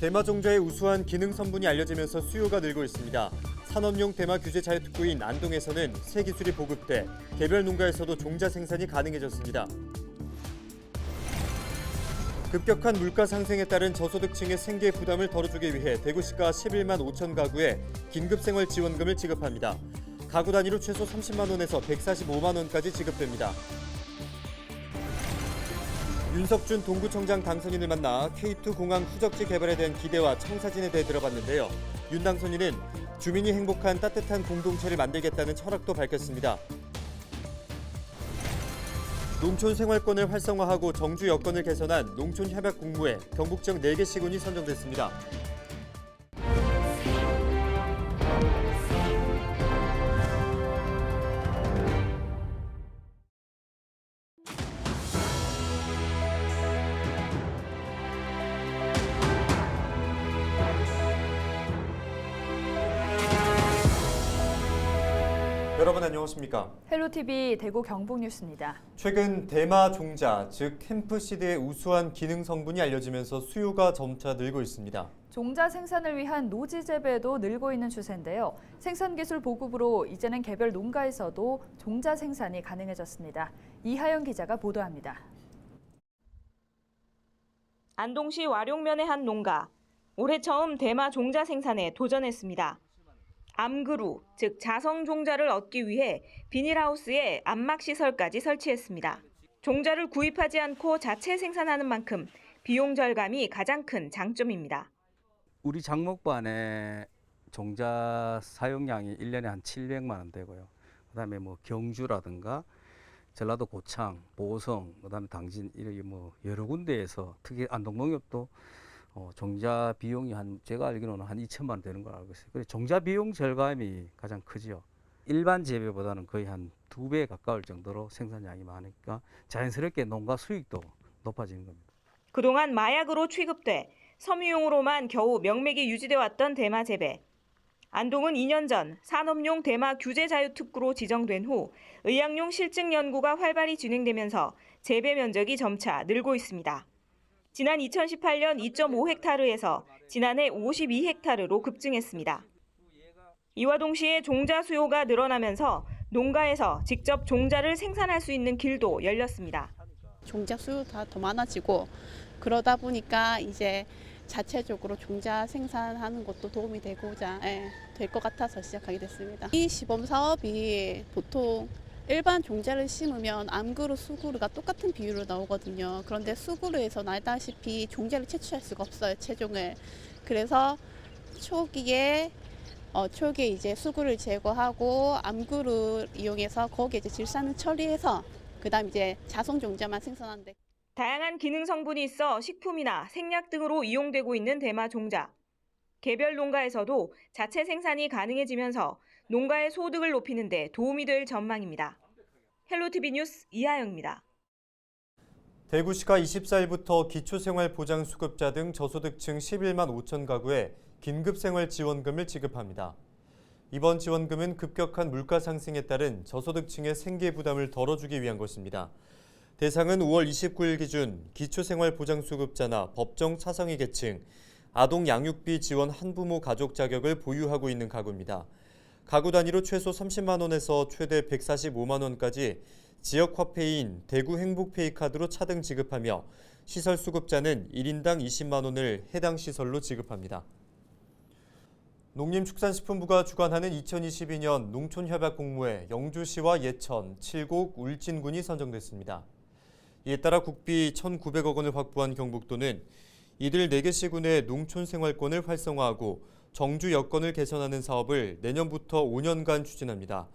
대마 종자의 우수한 기능 성분이 알려지면서 수요가 늘고 있습니다. 산업용 대마 규제 자유특구인 안동에서는 새 기술이 보급돼 개별 농가에서도 종자 생산이 가능해졌습니다. 급격한 물가 상승에 따른 저소득층의 생계 부담을 덜어주기 위해 대구시가 11만 5천 가구에 긴급생활 지원금을 지급합니다. 가구 단위로 최소 30만 원에서 145만 원까지 지급됩니다. 윤석준 동구청장 당선인을 만나 K2 공항 후적지 개발에 대한 기대와 청사진에 대해 들어봤는데요. 윤 당선인은 주민이 행복한 따뜻한 공동체를 만들겠다는 철학도 밝혔습니다. 농촌 생활권을 활성화하고 정주 여건을 개선한 농촌 협약 공모에 경북 지역 4개 시군이 선정됐습니다. 여러분 안녕하십니까? 헬로티비 대구 경북 뉴스입니다. 최근 대마 종자, 즉 햄프시드의 우수한 기능 성분이 알려지면서 수요가 점차 늘고 있습니다. 종자 생산을 위한 노지 재배도 늘고 있는 추세인데요. 생산 기술 보급으로 이제는 개별 농가에서도 종자 생산이 가능해졌습니다. 이하영 기자가 보도합니다. 안동시 와룡면의 한 농가. 올해 처음 대마 종자 생산에 도전했습니다. 암그루, 즉 자성 종자를 얻기 위해 비닐하우스에 암막 시설까지 설치했습니다. 종자를 구입하지 않고 자체 생산하는 만큼 비용 절감이 가장 큰 장점입니다. 우리 장목반의 종자 사용량이 1년에 한 700만 원 되고요. 그다음에 뭐 경주라든가 전라도 고창, 보성, 그다음에 당진 이렇게 뭐 여러 군데에서 특히 안동농협도 어, 종자 비용이 한 제가 알기로는 한 2천만 원 되는 걸로 알고 있어요. 그래서 종자 비용 절감이 가장 크지요. 일반 재배보다는 거의 한 두 배 가까울 정도로 생산량이 많으니까 자연스럽게 농가 수익도 높아지는 겁니다. 그동안 마약으로 취급돼 섬유용으로만 겨우 명맥이 유지돼 왔던 대마 재배. 안동은 2년 전 산업용 대마 규제 자유 특구로 지정된 후 의약용 실증 연구가 활발히 진행되면서 재배 면적이 점차 늘고 있습니다. 지난 2018년 2.5헥타르에서 지난해 52헥타르로 급증했습니다. 이와 동시에 종자 수요가 늘어나면서 농가에서 직접 종자를 생산할 수 있는 길도 열렸습니다. 종자 수요가 더 많아지고 그러다 보니까 이제 자체적으로 종자 생산하는 것도 도움이 되고자 예, 될것 같아서 시작하게 됐습니다. 이 시범 사업이 보통 일반 종자를 심으면 암그루, 수그루가 똑같은 비율로 나오거든요. 그런데 수그루에서 알다시피 종자를 채취할 수가 없어요, 체종을. 그래서 초기에 어, 초기에 이제 수구를 제거하고 암그루 이용해서 거기에 이제 질산을 처리해서 그다음 이제 자성 종자만 생산하는데 다양한 기능 성분이 있어 식품이나 생약 등으로 이용되고 있는 대마 종자. 개별 농가에서도 자체 생산이 가능해지면서 농가의 소득을 높이는 데 도움이 될 전망입니다. 헬로티비 뉴스 이하영입니다. 대구시가 24일부터 기초생활보장수급자 등 저소득층 11만 5천 가구에 긴급생활지원금을 지급합니다. 이번 지원금은 급격한 물가 상승에 따른 저소득층의 생계 부담을 덜어주기 위한 것입니다. 대상은 5월 29일 기준 기초생활보장수급자나 법정 차상위 계층, 아동 양육비 지원 한부모 가족 자격을 보유하고 있는 가구입니다. 가구 단위로 최소 30만 원에서 최대 145만 원까지 지역 화폐인 대구 행복페이 카드로 차등 지급하며 시설 수급자는 1인당 20만 원을 해당 시설로 지급합니다. 농림축산식품부가 주관하는 2022년 농촌협약 공모에 영주시와 예천, 칠곡, 울진군이 선정됐습니다. 이에 따라 국비 1,900억 원을 확보한 경북도는 이들 4개 시군의 농촌 생활권을 활성화하고 정주 여건을 개선하는 사업을 내년부터 5년간 추진합니다.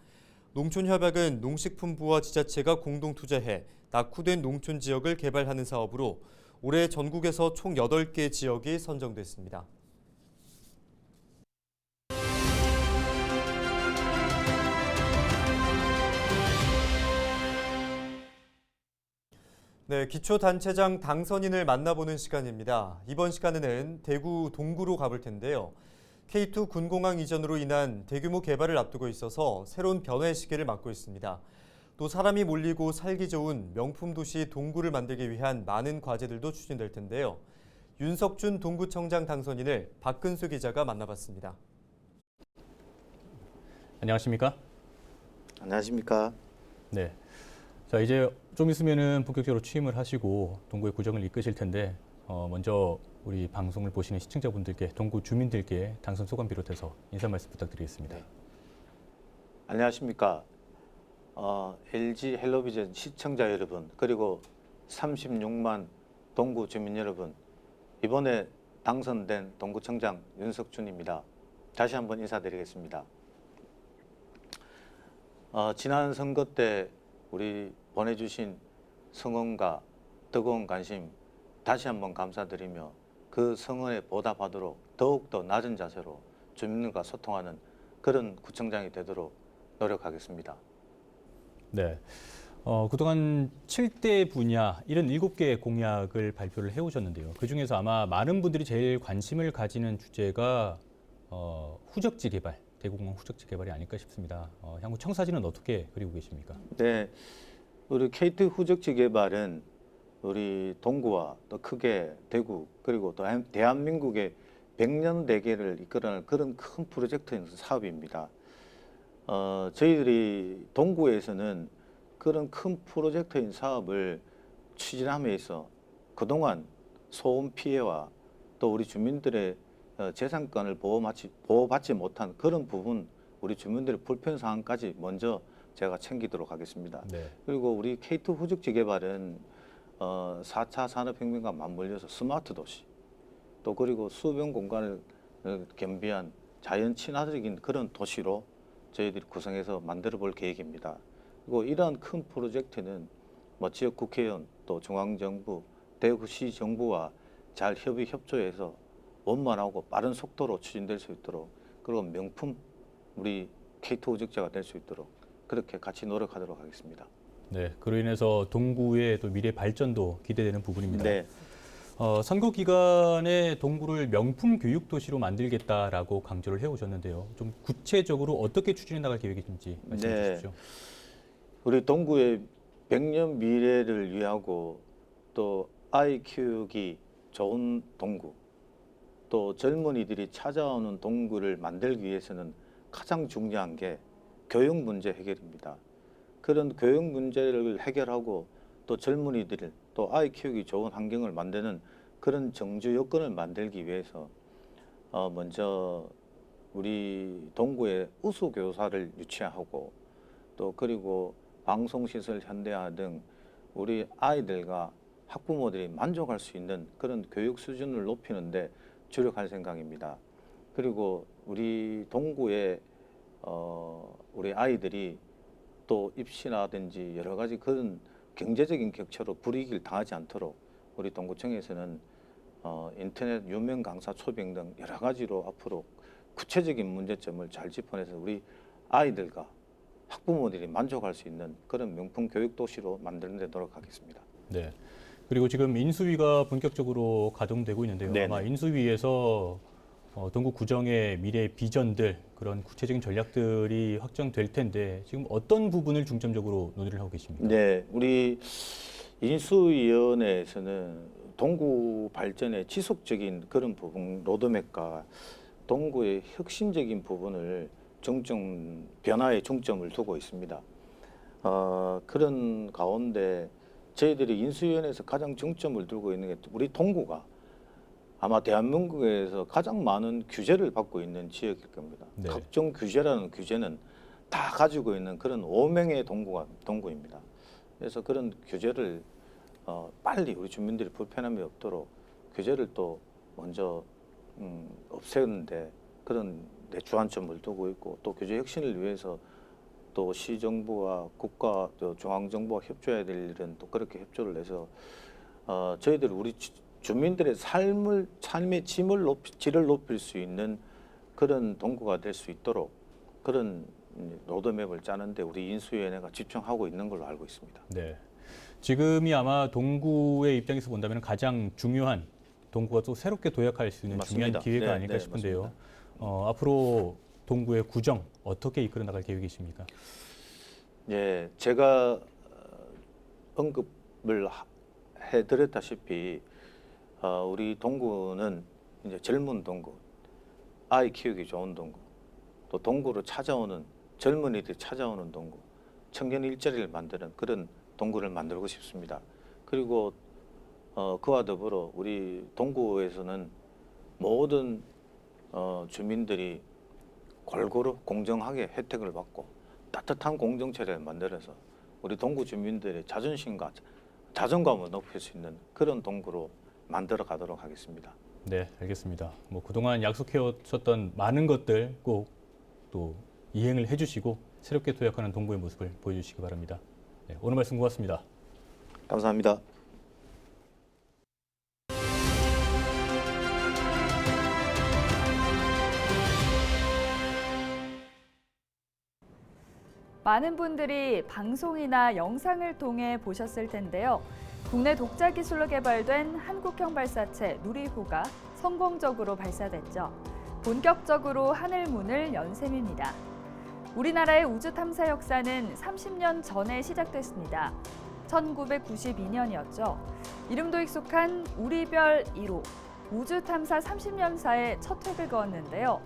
농촌협약은 농식품부와 지자체가 공동 투자해 낙후된 농촌 지역을 개발하는 사업으로 올해 전국에서 총 8개 지역이 선정됐습니다. 네, 기초단체장 당선인을 만나보는 시간입니다. 이번 시간에는 대구 동구로 가볼 텐데요. K2 군공항 이전으로 인한 대규모 개발을 앞두고 있어서 새로운 변화의 시기를 맞고 있습니다. 또 사람이 몰리고 살기 좋은 명품 도시 동구를 만들기 위한 많은 과제들도 추진될 텐데요. 윤석준 동구청장 당선인을 박근수 기자가 만나봤습니다. 안녕하십니까? 안녕하십니까. 네. 자 이제 좀 있으면은 본격적으로 취임을 하시고 동구의 구정을 이끄실 텐데 어, 먼저 우리 방송을 보시는 시청자분들께 동구 주민들께 당선 소감 비롯해서 인사 말씀 부탁드리겠습니다. 네. 안녕하십니까. 어, LG 헬로비전 시청자 여러분 그리고 36만 동구 주민 여러분 이번에 당선된 동구청장 윤석준입니다. 다시 한번 인사드리겠습니다. 어, 지난 선거 때 우리 보내주신 성원과 뜨거운 관심 다시 한번 감사드리며 그 성원에 보답하도록 더욱더 낮은 자세로 주민들과 소통하는 그런 구청장이 되도록 노력하겠습니다. 네. 어, 그동안 7대 분야 77개의 공약을 발표를 해오셨는데요. 그 중에서 아마 많은 분들이 제일 관심을 가지는 주제가 어, 후적지 개발, 대구공항 후적지 개발이 아닐까 싶습니다. 어, 향후 청사진은 어떻게 그리고 계십니까? 네, 우리 KT 후적지 개발은 우리 동구와 또 크게 대구 그리고 또 대한민국의 백년 대계를 이끌어낼 그런 큰 프로젝트인 사업입니다. 어, 저희들이 동구에서는 그런 큰 프로젝트인 사업을 추진함에 있어 그동안 소음 피해와 또 우리 주민들의 어, 재산권을 보호받지, 보호받지 못한 그런 부분 우리 주민들의 불편 사항까지 먼저 제가 챙기도록 하겠습니다. 네. 그리고 우리 K2 후적지 개발은 어, 4차 산업혁명과 맞물려서 스마트 도시 또 그리고 수변 공간을 어, 겸비한 자연 친화적인 그런 도시로 저희들이 구성해서 만들어 볼 계획입니다. 그리고 이러한 큰 프로젝트는 뭐 지역 국회의원 또 중앙정부 대구시 정부와 잘 협의 협조해서 원만하고 빠른 속도로 추진될 수 있도록 그리고 명품 우리 K2 후적지가 될 수 있도록 그렇게 같이 노력하도록 하겠습니다. 네. 그로 인해서 동구의 또 미래 발전도 기대되는 부분입니다. 네. 어, 선거 기간에 동구를 명품 교육 도시로 만들겠다라고 강조를 해오셨는데요. 좀 구체적으로 어떻게 추진해 나갈 계획이신지 말씀해 네. 주십시오. 우리 동구의 백년 미래를 위하고 또 아이 키우기 좋은 동구 또 젊은이들이 찾아오는 동구를 만들기 위해서는 가장 중요한 게 교육 문제 해결입니다. 그런 교육 문제를 해결하고 또 젊은이들 또 아이 키우기 좋은 환경을 만드는 그런 정주 여건을 만들기 위해서 어 먼저 우리 동구에 우수 교사를 유치하고 또 그리고 방송 시설 현대화 등 우리 아이들과 학부모들이 만족할 수 있는 그런 교육 수준을 높이는데 주력할 생각입니다. 그리고 우리 동구에 어, 우리 아이들이 또 입시라든지 여러 가지 그런 경제적인 격차로 불이익을 당하지 않도록 우리 동구청에서는 어, 인터넷 유명 강사 초빙 등 여러 가지로 앞으로 구체적인 문제점을 잘 짚어내서 우리 아이들과 학부모들이 만족할 수 있는 그런 명품 교육 도시로 만드는 데 노력하겠습니다. 네. 그리고 지금 인수위가 본격적으로 가동되고 있는데요. 네네. 아마 인수위에서 어, 동구 구정의 미래 비전들 그런 구체적인 전략들이 확정될 텐데 지금 어떤 부분을 중점적으로 논의를 하고 계십니까? 네, 우리 인수위원회에서는 동구 발전의 지속적인 그런 부분 로드맵과 동구의 혁신적인 부분을 중점 변화에 중점을 두고 있습니다. 어, 그런 가운데 저희들이 인수위원회에서 가장 중점을 두고 있는 게 우리 동구가 아마 대한민국에서 가장 많은 규제를 받고 있는 지역일 겁니다. 네. 각종 규제라는 규제는 다 가지고 있는 그런 오명의 동구가 동구입니다. 그래서 그런 규제를 어, 빨리 우리 주민들이 불편함이 없도록 규제를 또 먼저 음, 없애는데 그런 내 주안점을 두고 있고 또 규제 혁신을 위해서 또 시정부와 국가 또 중앙정부가 협조해야 될 일은 또 그렇게 협조를 해서 어, 저희들 우리 주- 주민들의 삶을 삶의 짐을 높이, 질을 높일 수 있는 그런 동구가 될 수 있도록 그런 음, 로드맵을 짜는데 우리 인수위원회가 집중하고 있는 걸로 알고 있습니다. 네. 지금이 아마 동구의 입장에서 본다면 가장 중요한 동구가 또 새롭게 도약할 수 있는 맞습니다. 중요한 기회가 네, 아닐까 네, 싶은데요. 맞습니다. 어, 앞으로 동구의 구정 어떻게 이끌어 나갈 계획이십니까? 예, 제가 어, 언급을 하- 해드렸다시피 어, 우리 동구는 이제 젊은 동구, 아이 키우기 좋은 동구, 또 동구로 찾아오는 젊은이들이 찾아오는 동구, 청년 일자리를 만드는 그런 동구를 만들고 싶습니다. 그리고 어, 그와 더불어 우리 동구에서는 모든 어, 주민들이 골고루 공정하게 혜택을 받고 따뜻한 공동체를 만들어서 우리 동구 주민들의 자존심과 자존감을 높일 수 있는 그런 동구로 만들어 가도록 하겠습니다. 네, 알겠습니다. 뭐 그동안 약속해 오셨던 많은 것들 꼭 또 이행을 해주시고 새롭게 도약하는 동구의 모습을 보여주시기 바랍니다. 네, 오늘 말씀 고맙습니다. 감사합니다. 많은 분들이 방송이나 영상을 통해 보셨을 텐데요. 국내 독자 기술로 개발된 한국형 발사체 누리호가 성공적으로 발사됐죠. 본격적으로 하늘문을 연 셈입니다. 우리나라의 우주 탐사 역사는 30년 전에 시작됐습니다. 1992년이었죠. 이름도 익숙한 우리별 1호 우주 탐사 30년사의 첫 획을 그었는데요.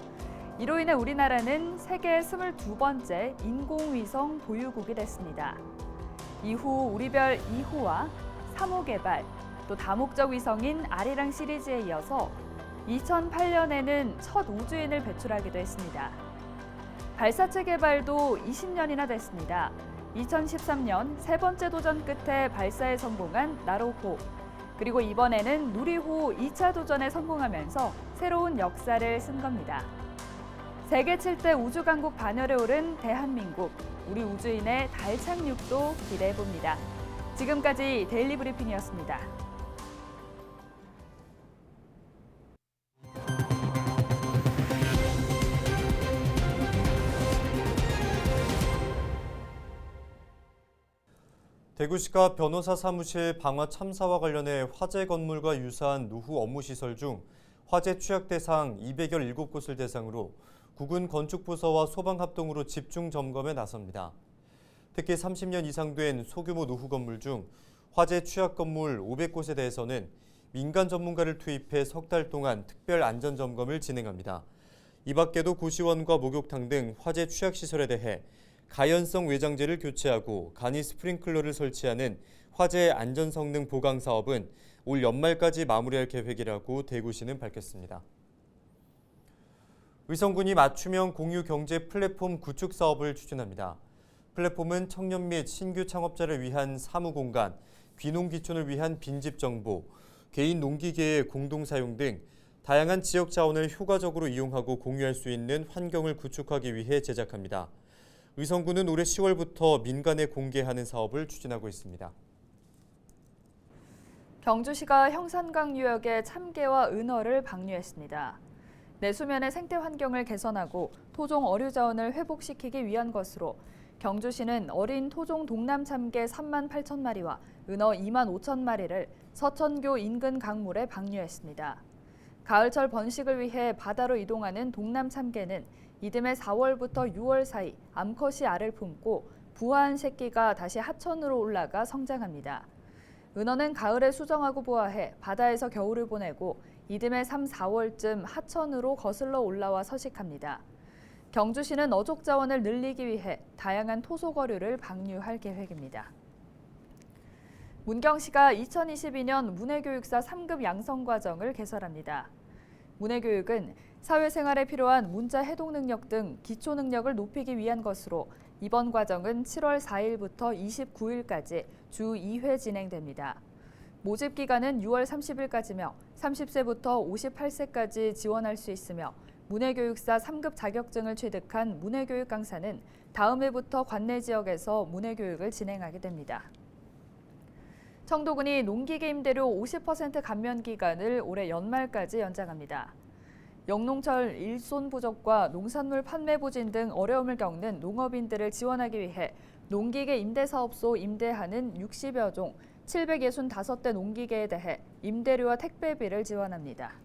이로 인해 우리나라는 세계 22번째 인공위성 보유국이 됐습니다. 이후 우리별 2호와 3호 개발, 또 다목적 위성인 아리랑 시리즈에 이어서 2008년에는 첫 우주인을 배출하기도 했습니다. 발사체 개발도 20년이나 됐습니다. 2013년 세 번째 도전 끝에 발사에 성공한 나로호. 그리고 이번에는 누리호 2차 도전에 성공하면서 새로운 역사를 쓴 겁니다. 세계 7대 우주 강국 반열에 오른 대한민국. 우리 우주인의 달 착륙도 기대해 봅니다. 지금까지 데일리 브리핑이었습니다. 대구시가 변호사 사무실 방화 참사와 관련해 화재 건물과 유사한 노후 업무 시설 중 화재 취약 대상 217곳을 대상으로 국군 건축부서와 소방 합동으로 집중 점검에 나섭니다. 특히 30년 이상 된 소규모 노후 건물 중 화재 취약 건물 500곳에 대해서는 민간 전문가를 투입해 석 달 동안 특별 안전 점검을 진행합니다. 이 밖에도 고시원과 목욕탕 등 화재 취약 시설에 대해 가연성 외장재를 교체하고 간이 스프링클러를 설치하는 화재 안전 성능 보강 사업은 올 연말까지 마무리할 계획이라고 대구시는 밝혔습니다. 의성군이 맞춤형 공유 경제 플랫폼 구축 사업을 추진합니다. 플랫폼은 청년 및 신규 창업자를 위한 사무 공간, 귀농 귀촌을 위한 빈집 정보, 개인 농기계의 공동 사용 등 다양한 지역 자원을 효과적으로 이용하고 공유할 수 있는 환경을 구축하기 위해 제작합니다. 의성군은 올해 10월부터 민간에 공개하는 사업을 추진하고 있습니다. 경주시가 형산강 유역에 참개와 은어를 방류했습니다. 내수면의 생태 환경을 개선하고 토종 어류 자원을 회복시키기 위한 것으로 경주시는 어린 토종 동남 참개 3만 8천 마리와 은어 2만 5천 마리를 서천교 인근 강물에 방류했습니다. 가을철 번식을 위해 바다로 이동하는 동남 참개는 이듬해 4월부터 6월 사이 암컷이 알을 품고 부화한 새끼가 다시 하천으로 올라가 성장합니다. 은어는 가을에 수정하고 부화해 바다에서 겨울을 보내고 이듬해 3, 4월쯤 하천으로 거슬러 올라와 서식합니다. 경주시는 어족 자원을 늘리기 위해 다양한 토속어류를 방류할 계획입니다. 문경시가 2022년 문해교육사 3급 양성과정을 개설합니다. 문해교육은 사회생활에 필요한 문자 해독 능력 등 기초 능력을 높이기 위한 것으로 이번 과정은 7월 4일부터 29일까지 주 2회 진행됩니다. 모집 기간은 6월 30일까지며 30세부터 58세까지 지원할 수 있으며 문해교육사 3급 자격증을 취득한 문해교육 강사는 다음 해부터 관내 지역에서 문해교육을 진행하게 됩니다. 청도군이 농기계 임대료 50% 감면 기간을 올해 연말까지 연장합니다. 영농철 일손 부족과 농산물 판매 부진 등 어려움을 겪는 농업인들을 지원하기 위해 농기계 임대사업소 임대하는 60여 종 765대 농기계에 대해 임대료와 택배비를 지원합니다.